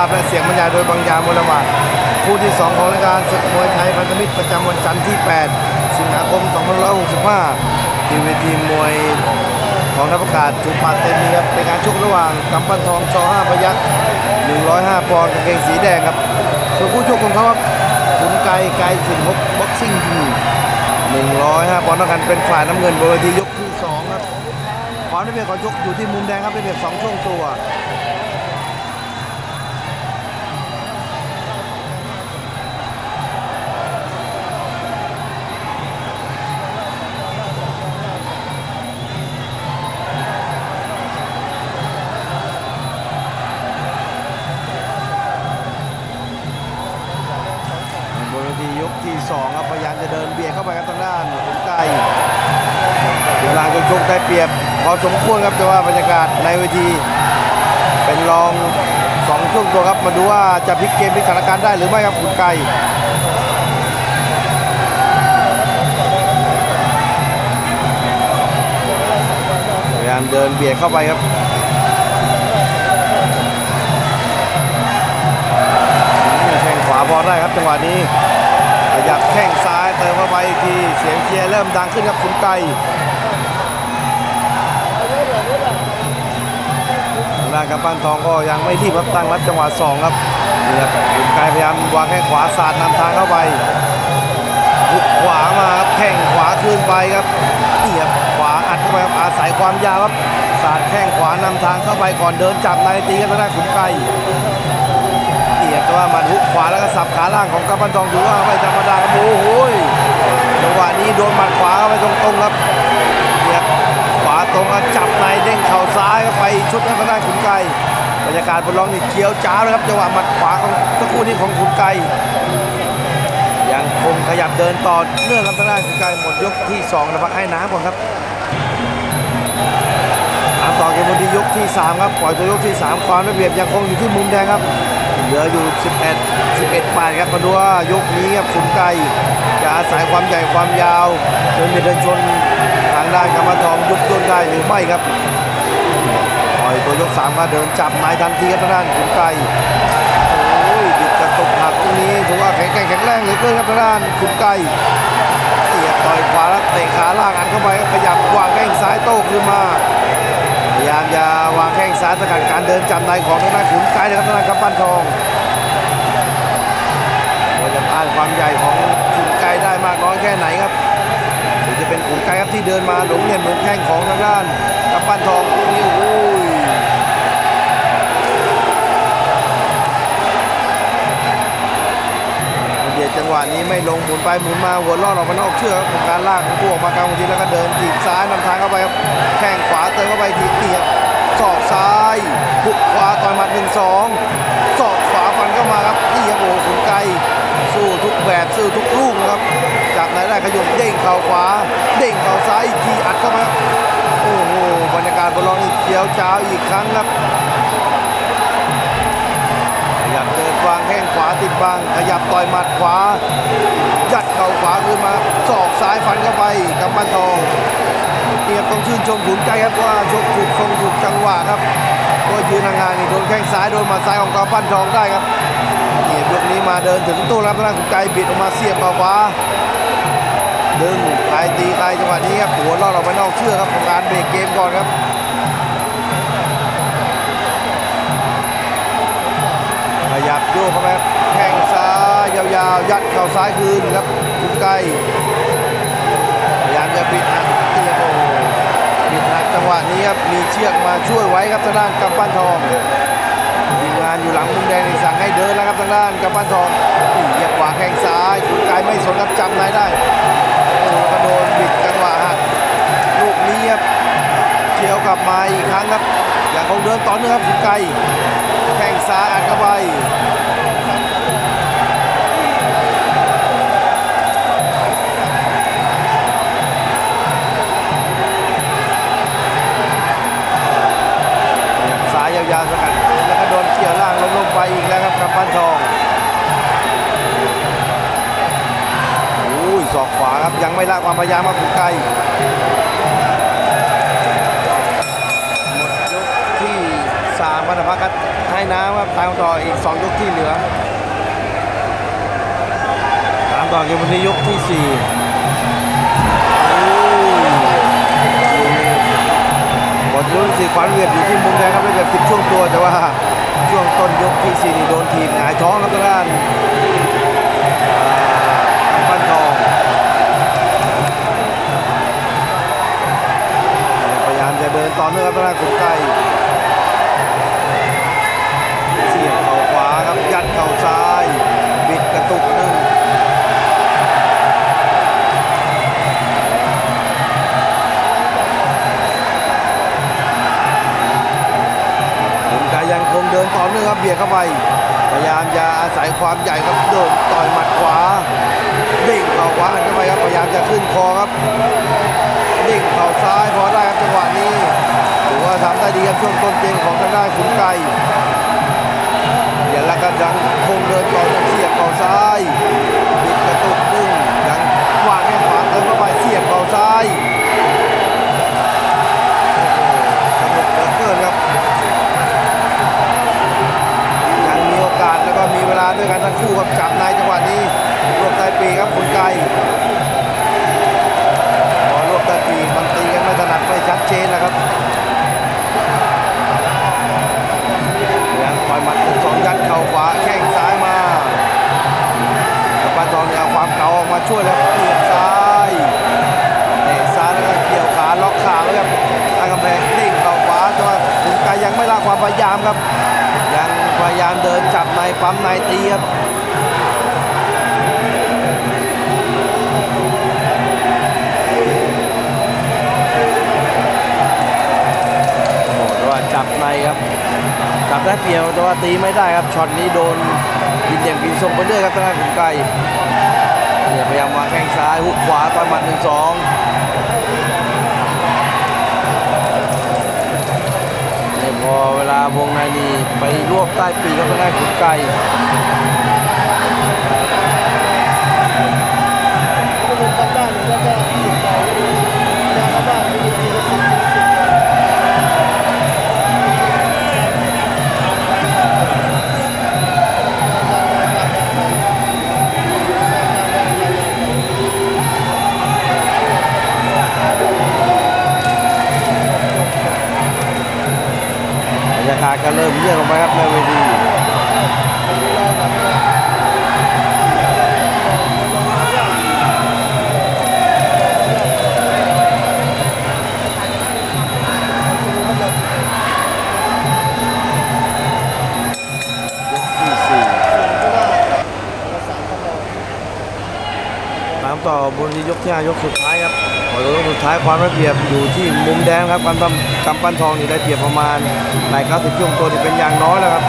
าพและเสียงบรรยายโดยบางยามลวาดคู่ที่ 2 ของรายการศึกมวยไทยพันธมิตรประจำวันจันทร์ที่ 8 สิงหาคม 2565ที่เวทีมวยของนักประกาศจุปาเต็มนี้ครับเป็นการชกระหว่างกำปั้นทองช5พยักษ์105 ปอนด์กางเกงสีแดงครับส่วนคู่ชกของเขาครับขุนไกไกสินพบบ็อกซิ่งยิม105 ปอนด์เท่ากันเป็นฝ่ายน้ำเงินบนเวทียกที่สองครับขอได้เพียงขอชกอยู่ที่มุมแดงครับได้เพียงสองช่วงตัว ทียกที่สองครับพยายามจะเดินเบียดเข้าไปครับทางด้านขุนไก่ดูลางจนชกได้เปรียบพอสมควรครับแต่ว่าบรรยากาศในเวที เป็นรองสองช่วงตัวครับมาดูว่าจะพลิกเกมพลิกสถานการณ์ได้หรือไม่ครับขุนไก่พยายามเดินเบียดเข้าไปครับแข้งขวาพอได้ครับจังหวะนี้ ขยับแข้งซ้ายเติมเข้าไปอีกทีเสียงเชียร์เริ่มดังขึ้นครับขุนไก่ทางด้านกำปั้นทองก็ยังไม่รีบครับตั้งรับจังหวะสองครับนี่ครับขุนกายพยายามวางแข้งขวาสาดนำทางเข้าไปหุกขวามาครับแข้งขวาคืนไปครับนี่ครับขวาอัดเข้าไปครับอาศัยความยาวครับสาดแข้งขวานำทางเข้าไปก่อนเดินจับในตีครับทางด้านขุนไก่ ล่างของกำปั้นทองถือว่าไม่ธรรมดาครับโอ้โหจังหวะนี้โดนหมัดขวาเข้าไปตรงๆครับนี่ครับขวาตรงจับในเด้งเข่าซ้ายเข้าไปชุดทางด้านขุนไกบรรยากาศบนร้องนี่เขียวจ้าวเลยครับจังหวะหมัดขวาของสักครู่นี้ของขุนไกยังคงขยับเดินต่อเนื่องครับทางด้านขุนไกหมดยกที่สองนะพักให้น้ำก่อนครับตามต่อเกมบนที่ยกที่สามครับปล่อยตัวยกที่สามความระเบียบยังคงอยู่ที่มุมแดงครับ เหลืออยู่ 11 11ปานครับมาดูว่ายกนี้ครับขุนไก่จะอาศัยความใหญ่ความยาวเดินเบียดเดินชนทางด้านกำมทองยุบย่นได้หรือไม่ครับปล่อยตัวยกสามก็เดินจับนายทันทีครับทางด้านขุนไก่โอ้ยดิดกระตุกหักตรงนี้ถือว่าแข็งแกร่งแข็งแรงเหลือเกินครับทางด้านขุนไก่เตียต่อยขวาแล้วเตะขาล่างอันเข้าไปครับขยับวางแข้งซ้ายโต้คืนมาายามจะวางแข้งซ้ายสกัดการเดินจับในของทางด้านขุนกายนะครับทางด้านกำปั้นทองเราจะต้านความใหญ่ของขุนกายได้มากน้อยแค่ไหนครับหรือจะเป็นขุนกายครับที่เดินมาหลงเหลี่ยมหลงแข้งของทางด้านกับปั้นทองนี่โอ้ะนี้ไม่ลงหมุนไปหมุนมาหัวล่อออกมานอกเชือกของการลากของผู้ออกมากลางวันทีแล้วก็เดินถีบซ้ายนำทางเข้าไปครับแข้งขวาเติมเข้าไปทีบเตียบศอกซ้ายหุกขวาต่อยหมัดหนึ่งสองศอกขวาฟันเข้ามาครับนี่ครับโอ้โหขุนไกสู้ทุกแบบสู้ทุกลูกนะครับ จากไหนได้ขยมเด้งเข่าขวา เด้งเข่าซ้ายอีกทีอัดเข้ามาโอ้โหบรรยากาศบนรองนี่เขียวจ้าอีกครั้งครับ บเดินวางแข้งขวาติดบังขยับต่อยหมัดขวา ยัดเข่าขวาขึ้นมาศอกซ้ายฟันเข้าไปกำปั้นทองเกียบต้องชื่นชมขุนใจครับว่าชกถูกทรงถูกจังหวะครับก็ยืนห่างๆนี่โดนแข้งซ้ายโดนหมาซ้ายของกำปั้นทองได้ครับนี่ยกนี้มาเดินถึงตู้รับทางด้นขุนไกบิดออกมาเสียบเข้าขวาดึงใครตีใครจังหวะนี้ครับหัวล่อดออกไปนอกเชือกครับของการเบรกเกมก่อนครับ โยกเข้าไปครับแข้งซ้ายยาวๆ ยัดเข่าซ้ายคืนครับขุนไกพยายามจะบิดหักเตียโอ้โหบิดหักจังหวะนี้ครับมีเชือกมาช่วยไว้ครับทางด้านกำปั้นทองทีมงานอยู่หลังมุมแดงสั่งให้เดินแล้วครับทางด้านกำปั้นทองเหยียบขวาแข้งซ้ายขุนกายไม่สนครับจำนายได้กระโดนบิดจังหวะหักลูกนี้ครับเชียวกลับมาอีกครั้งครับอย่างคงเดินต่อเนื่องครับขุนไก ครับยังไม่ละความพยายามครับขุนไกหมดยกที่สามวันพักครับให้น้ำครับตามต่ออีก2ยกที่เหลือตามต่อเกมวันนี้ยกที่4บทยกที่สี่ขวัญเวียดอยู่ที่มุมแดงครับได้แบบสิบช่วงตัวแต่ว่าช่วงต้นยกที่สี่โดนทีมหงายท้องครับทางด้ ไปพยายามจะอาศัยความใหญ่ครับเดินต่อยหมัดขวาเด้งเข่าขวาหันเข้าไปครับพยายามจะขึ้นคอครับดิ่งเข่าซ้ายพอได้ครับจังหวะนี้ถือว่าทำได้ดีครับช่วงต้นเกมของทางด้านขุนไก่อย่าละกันดังคงเดินต่อเสียบเข่าซ้าย ช่วยแล้วเปียกซ้ายเตะซ้ายแล้วก็เกี่ยวขาล็อกขาไว้ครับตั้งกำแพงนิ่งเข่าขวาแต่ว่าขุนกายยังไม่ละความพยายามครับ ยังพยายามเดินจับในปั๊มในตีครับโอ้โหแต่ว่าจับในครับจับได้เปรียวแต่ว่าตีไม่ได้ครับช็อตนี้โดนกินเหลี่ยมกินทรงไปเรื่อยครับทางด้านขุนไก่ พยายามวางแข้งซ้ายหุกขวาต่อยหมัดหนึ่งสองเนี่ยพอเวลาวงในนี่ไปรวบใต้ปีกครับทางด้านขุนไก่ ที่ยกที่ห้ายกสุดท้ายครับพอยกสุดท้ายความระเบียบอยู่ที่มุมแดงครับกำปั้นกำปั้นทองนี่ได้เปรียบประมาณใน90ช่วงตัวที่เป็นอย่างน้อยแล้วครับ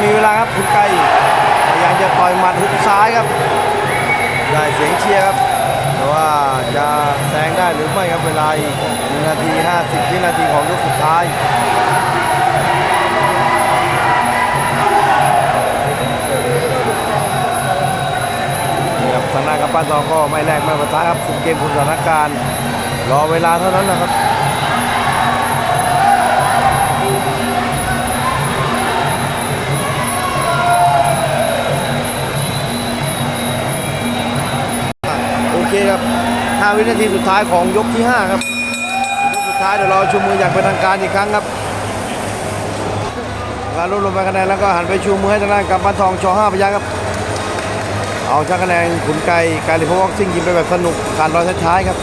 มีเวลาครับคุณไก่พยายามจะต่อยหมัดหุกซ้ายครับ ได้เสียงเชียร์ครับ แต่ว่าจะแซงได้หรือไม่ครับเวลาอีก1นาที 50 วินาทีของยกสุดท้ายทางด้ากับป้านทองก็ไม่แลกไม่ประทะครับคุมเกมคุมสถานการณ์ รอเวลาเท่านั้นนะครับ เคครับ 5 วินาทีสุดท้ายของยกที่ 5 ครับยกสุดท้ายเดี๋ยวเราชูมืออย่างเป็นทางการอีกครั้งครับการรวบรวมคะแนนแล้วก็หันไปชูมือให้ทางด้านกับบ้นทองช5พยัคฆ์ครับ เอาชนะคะแนนขุนไก่การลิพวอกซิ่งยิงไปแบบสนุกการรอยท้ายๆครับ